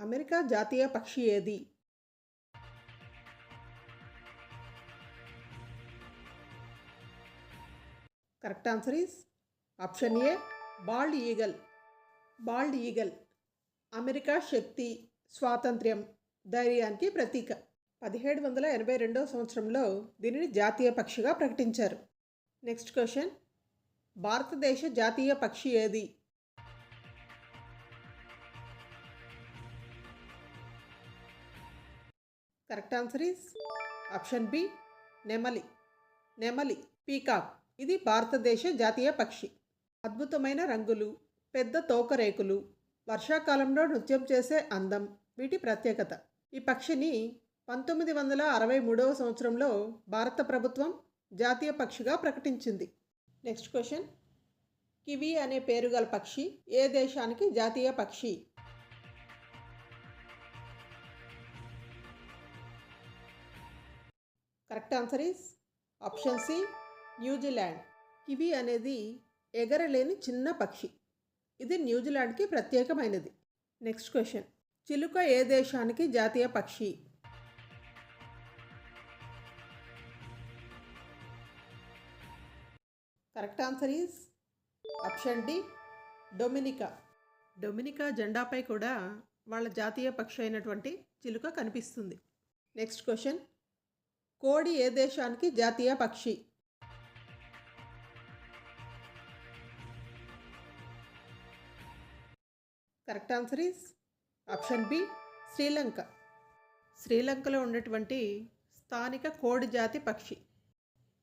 America జాతీయ పక్షి ఏది? Correct answer is option A bald eagle. Bald eagle America శక్తి స్వాతంత్ర్యం ధైర్యానికి ప్రతీక. పదిహేడు వందల ఎనభై రెండవ సంవత్సరంలో దీనిని జాతీయ పక్షిగా ప్రకటించారు. నెక్స్ట్ క్వశ్చన్ భారతదేశ జాతీయ పక్షి ఏది? Correct answer is option B నెమలి. నెమలి పీకాక్. ఇది భారతదేశ జాతీయ పక్షి. అద్భుతమైన రంగులు పెద్ద తోకరేకులు వర్షాకాలంలో నృత్యం చేసే అందం వీటి ప్రత్యేకత. ఈ పక్షిని పంతొమ్మిది వందల అరవై మూడవ సంవత్సరంలో భారత ప్రభుత్వం జాతీయ పక్షిగా ప్రకటించింది. Next question. కివి అనే పేరు గల పక్షి ఏ దేశానికి జాతీయ పక్షి? Correct answer is option C New Zealand kiwi అనేది ఎగరలేని చిన్న పక్షి. ఇది న్యూజిలాండ్కి ప్రత్యేకమైనది. Next question. చిలుక ఏ దేశానికి జాతీయ పక్షి? Correct answer is option D Dominica. Dominica జెండాపై కూడా వాళ్ళ జాతీయ పక్షి అయినటువంటి చిలుక కనిపిస్తుంది. Next question. కోడి ఏ దేశానికి జాతీయ పక్షి? Correct answer is option B Sri Lanka. శ్రీలంకలో ఉన్నటువంటి స్థానిక కోడి జాతి పక్షి.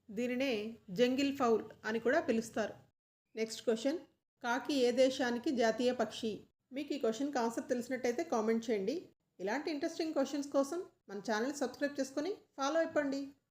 దీనినే జంగిల్ ఫౌల్ అని కూడా పిలుస్తారు. నెక్స్ట్ క్వశ్చన్ కాకి ఏ దేశానికి జాతీయ పక్షి? మీకు ఈ క్వశ్చన్ కాన్సెప్ట్ తెలిసినట్టయితే కామెంట్ చేయండి. ఇలాంటి ఇంట్రెస్టింగ్ క్వశ్చన్స్ కోసం మన ఛానల్ సబ్స్క్రైబ్ చేసుకొని ఫాలో అయిపోండి.